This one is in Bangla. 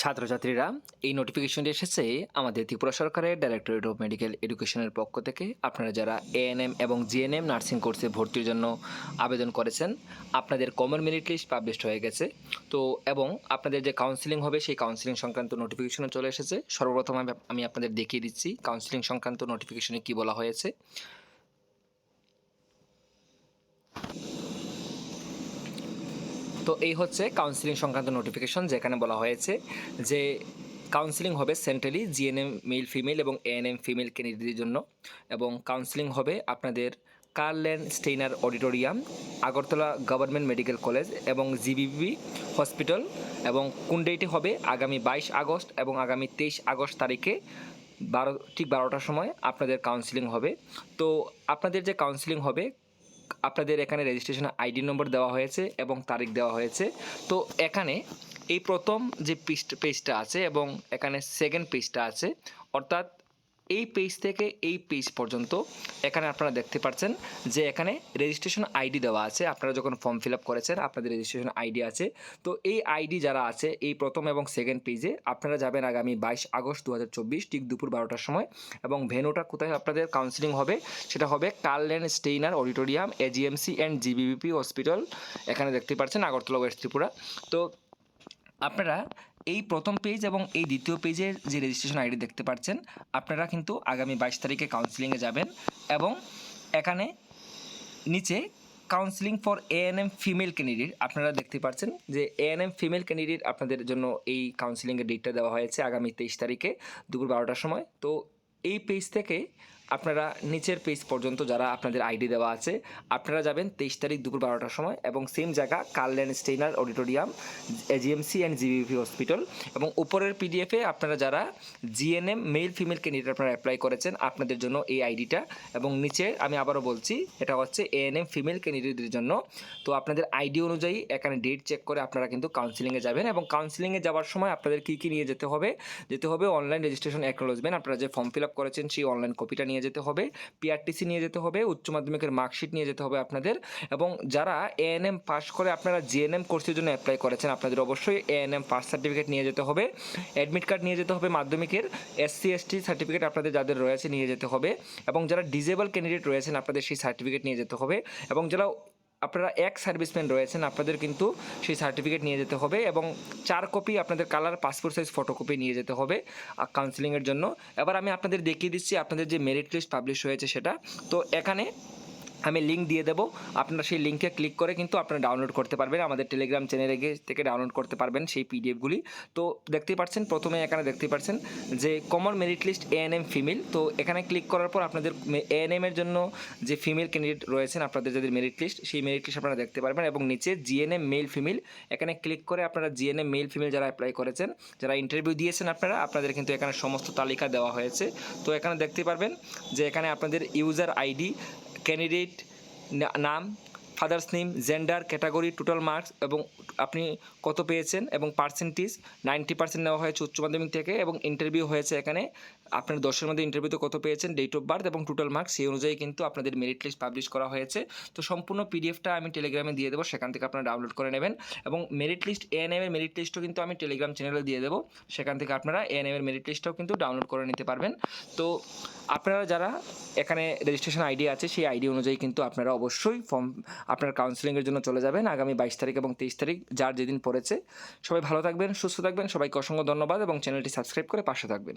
ছাত্রছাত্রীরা, এই নোটিফিকেশনটি এসেছে আমাদের ত্রিপুরা সরকারের ডাইরেক্টরেট অফ মেডিকেল এডুকেশনের পক্ষ থেকে। আপনারা যারা এএনএম এবং জিএনএম নার্সিং কোর্সে ভর্তির জন্য আবেদন করেছেন, আপনাদের কমন মেরিট লিস্ট পাবলিশড হয়ে গেছে। তো, এবং আপনাদের যে কাউন্সিলিং হবে, সেই কাউন্সিলিং সংক্রান্ত নোটিফিকেশনও চলে এসেছে। সর্বপ্রথম আমি আপনাদের দেখিয়ে দিচ্ছি কাউন্সিলিং সংক্রান্ত নোটিফিকেশনে কী বলা হয়েছে। তো এই হচ্ছে কাউন্সিলিং সংক্রান্ত নোটিফিকেশন যেখানে বলা হয়েছে যে কাউন্সিলিং হবে সেন্ট্রালি জিএনএম মেল ফিমেল এবং এএনএম ফিমেল ক্যান্ডিডেটের জন্য এবং কাউন্সিলিং হবে আপনাদের কার্লেন Steiner auditorium Agartala government medical college এবং জিবিবি হসপিটাল এবং কোন হবে? আগামী বাইশ আগস্ট এবং আগামী তেইশ আগস্ট তারিখে বারো, ঠিক বারোটার সময় আপনাদের কাউন্সিলিং হবে। তো আপনাদের যে কাউন্সিলিং হবে আপনাদের এখানে রেজিস্ট্রেশন আইডি নম্বর দেওয়া হয়েছে এবং তারিখ দেওয়া হয়েছে। তো এখানে এই প্রথম যে পেজটা আছে এবং এখানে সেকেন্ড পেজটা আছে, অর্থাৎ এই পেজ থেকে এই পেজ পর্যন্ত এখানে আপনারা দেখতে পাচ্ছেন যে এখানে রেজিস্ট্রেশন আইডি দেওয়া আছে। আপনারা যখন ফর্ম ফিল আপ করেছেন, আপনাদের রেজিস্ট্রেশন আইডি আছে। তো এই আইডি যারা আছে, এই প্রথম এবং সেকেন্ড পেজে আপনারা যাবেন আগামী বাইশ আগস্ট দু হাজার চব্বিশ, ঠিক দুপুর বারোটার সময়। এবং ভেনুটা কোথায় আপনাদের কাউন্সিলিং হবে, সেটা হবে Carlen Steiner auditorium AGMC and GBBP hospital এখানে দেখতে পাচ্ছেন আগরতলা ওয়েস্ট ত্রিপুরা। তো আপনারা এই প্রথম পেজ এবং এই দ্বিতীয় পেজের যে রেজিস্ট্রেশন আইডি দেখতে পাচ্ছেন, আপনারা কিন্তু আগামী বাইশ তারিখে কাউন্সিলিংয়ে যাবেন এবং এখানে নিচে counselling for ANM female candidate আপনারা দেখতে পাচ্ছেন যে এএনএম ফিমেল ক্যান্ডিডেট আপনাদের জন্য এই কাউন্সিলিংয়ের ডেটটা দেওয়া হয়েছে আগামী তেইশ তারিখে দুপুর বারোটার সময়। তো এই পেজ থেকে আপনারা নিচের পেজ পর্যন্ত যারা আপনাদের আইডি দেওয়া আছে, আপনারা যাবেন তেইশ তারিখ দুপুর বারোটার সময় এবং সেম জায়গা Carlen Steiner auditorium AGMC and GBP hospital এবং উপরের পিডিএফে আপনারা যারা জিএনএম মেল ফিমেল ক্যান্ডিডেট আপনারা অ্যাপ্লাই করেছেন, আপনাদের জন্য এই আইডিটা এবং নিচে আমি আবারও বলছি, এটা হচ্ছে এএনএম ফিমেল ক্যান্ডিডেটদের জন্য। তো আপনাদের আইডি অনুযায়ী এখানে ডেট চেক করে আপনারা কিন্তু কাউন্সিলিংয়ে যাবেন এবং কাউন্সিলিংয়ে যাওয়ার সময় আপনাদের কী কী নিয়ে যেতে হবে যেতে হবে অনলাইন রেজিস্ট্রেশন অ্যাকনোলজমেন্ট আপনারা যে ফর্ম ফিল আপ করেছেন সেই অনলাইন কপিটা নিয়ে যেতে হবে পিআরটিসি নিয়ে যেতে হবে, উচ্চ মাধ্যমিকের মার্কশিট নিয়ে যেতে হবে আপনাদের এবং যারা এএনএম পাস করে আপনারা জিএনএম কোর্সের জন্য অ্যাপ্লাই করেছেন, আপনাদের অবশ্যই এএনএম পাস সার্টিফিকেট নিয়ে যেতে হবে অ্যাডমিট কার্ড নিয়ে যেতে হবে মাধ্যমিকের এসসি এসটি সার্টিফিকেট আপনাদের যাদের রয়েছে নিয়ে যেতে হবে এবং যারা ডিজেবল ক্যান্ডিডেট রয়েছেন আপনাদের সেই সার্টিফিকেট নিয়ে যেতে হবে এবং যারা আপনারা এক সার্ভিসম্যান রয়েছেন, আপনাদের কিন্তু সেই সার্টিফিকেট নিয়ে যেতে হবে এবং চার কপি আপনাদের কালার, পাসপোর্ট সাইজ, ফটোকপি নিয়ে যেতে হবে কাউন্সিলিংয়ের জন্য। এবার আমি আপনাদের দেখিয়ে দিচ্ছি আপনাদের যে মেরিট লিস্ট পাবলিশ হয়েছে সেটা। তো এখানে আমি লিঙ্ক দিয়ে দেবো। আপনারা সেই লিঙ্কে ক্লিক করে কিন্তু আপনারা ডাউনলোড করতে পারবেন। আমাদের টেলিগ্রাম চ্যানেলে গিয়ে থেকে ডাউনলোড করতে পারবেন সেই পিডিএফগুলি তো দেখতেই পাচ্ছেন, প্রথমে এখানে দেখতেই পাচ্ছেন যে common merit list ANM female তো এখানে ক্লিক করার পর আপনাদের এএনএম এর জন্য যে ফিমেল ক্যান্ডিডেট রয়েছেন আপনাদের যাদের মেরিট লিস্ট সেই মেরিট লিস্ট আপনারা দেখতে পারবেন এবং নিচে জিএনএম মেল ফিমেল এখানে ক্লিক করে আপনারা জিএনএম মেল ফিমেল যারা অ্যাপ্লাই করেছেন, যারা ইন্টারভিউ দিয়েছেন আপনারা, আপনাদের কিন্তু এখানে সমস্ত তালিকা দেওয়া হয়েছে। তো এখানে দেখতে পারবেন যে এখানে আপনাদের ইউজার আইডি ক্যান্ডিডেট নাম father's name gender category total marks এবং আপনি কত পেয়েছেন এবং পার্সেন্টেজ নাইনটি পার্সেন্ট নেওয়া হয়েছে উচ্চ মাধ্যমিক থেকে এবং ইন্টারভিউ হয়েছে এখানে। আপনার দশের মধ্যে ইন্টারভিউতে কত পেয়েছেন ডেট অফ বার্থ এবং টোটাল মার্কস সেই অনুযায়ী কিন্তু আপনাদের মেরিট লিস্ট পাবলিশ করা হয়েছে। তো সম্পূর্ণ পিডিএফটা আমি টেলিগ্রামে দিয়ে দেবো, সেখান থেকে আপনারা ডাউনলোড করে নেবেন এবং মেরিট লিস্ট এএনএম এর মেরিট লিস্টও কিন্তু আমি টেলিগ্রাম চ্যানেলে দিয়ে দেবো। সেখান থেকে আপনারা এএনএম এর মেরিট লিস্টটাও কিন্তু ডাউনলোড করে নিতে পারবেন। তো আপনারা যারা এখানে রেজিস্ট্রেশন আইডি আছে, সেই আইডি অনুযায়ী কিন্তু আপনারা অবশ্যই ফর্ম আপনার কাউন্সেলিংয়ের জন্য চলে যাবেন আগামী বাইশ তারিখ এবং তেইশ তারিখ, যার যেদিন পড়েছে। সবাই ভালো থাকবেন, সুস্থ থাকবেন, সবাইকে অসংখ্য ধন্যবাদ এবং চ্যানেলটি সাবস্ক্রাইব করে পাশে থাকবেন।